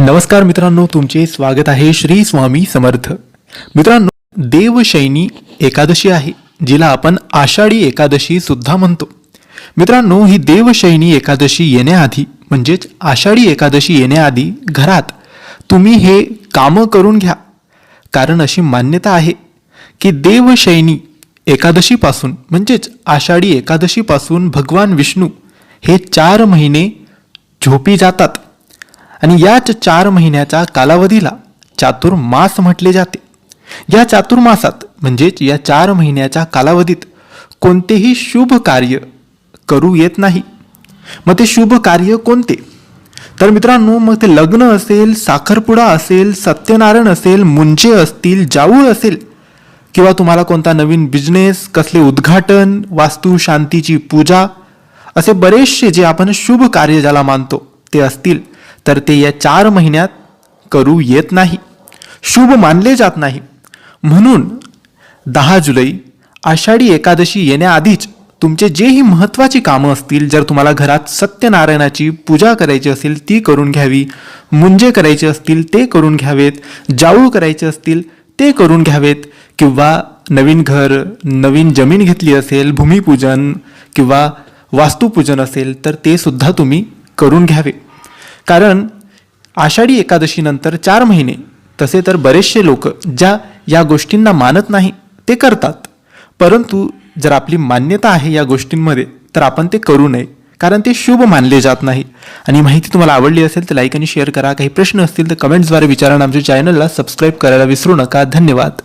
नमस्कार मित्रांनो तुमचे स्वागत आहे श्री स्वामी समर्थ. मित्रांनो देवशैनी एकादशी आहे जिला आपण आषाढी एकादशी सुद्धा म्हणतो. मित्रांनो ही देवशैनी एकादशी येण्याआधी म्हणजेच आषाढी एकादशी येण्याआधी घरात तुम्ही हे कामं करून घ्या. कारण अशी मान्यता आहे की देवशैनी एकादशीपासून म्हणजेच आषाढी एकादशीपासून भगवान विष्णू हे चार महिने झोपी जातात. आणि याच चार महिन्याच्या कालावधीला चातुर्मास म्हटले जाते. या चातुर्मासात म्हणजेच या चार महिन्याच्या कालावधीत कोणतेही शुभ कार्य करू येत नाही. मग ते शुभ कार्य कोणते? तर मित्रांनो मग ते लग्न असेल साखरपुडा असेल सत्यनारायण असेल मुंजे असतील जाऊळ असेल किंवा तुम्हाला कोणता नवीन बिझनेस कसले उद्घाटन वास्तू शांतीची पूजा असे बरेचसे जे आपण शुभ कार्य ज्याला मानतो ते असतील. तर ते या चार महिन्यात करू येत नाही. शुभ मानले जात नाही. म्हणून दहा जुलै आषाढी एकादशी येण्याआधीच तुमचे जेही महत्त्वाची कामं असतील जर तुम्हाला घरात सत्यनारायणाची पूजा करायची असेल ती करून घ्यावी. मुंजे करायचे असतील ते करून घ्यावेत. जाऊळ करायचे असतील ते करून घ्यावेत. किंवा नवीन घर नवीन जमीन घेतली असेल भूमिपूजन किंवा वास्तुपूजन असेल तर ते सुद्धा तुम्ही करून घ्यावे. कारण आषाढी एकादशीनंतर चार महिने तसे तर बरेचसे लोक ज्या या गोष्टींना मानत नाही ते करतात. परंतु जर आपली मान्यता आहे या गोष्टींमध्ये तर आपण ते करू नये कारण ते शुभ मानले जात नाही. आणि माहिती तुम्हाला आवडली असेल तर लाईक आणि शेअर करा. काही प्रश्न असतील तर कमेंट्सद्वारे विचारा आमच्या चॅनलला सबस्क्राईब करायला विसरू नका. धन्यवाद.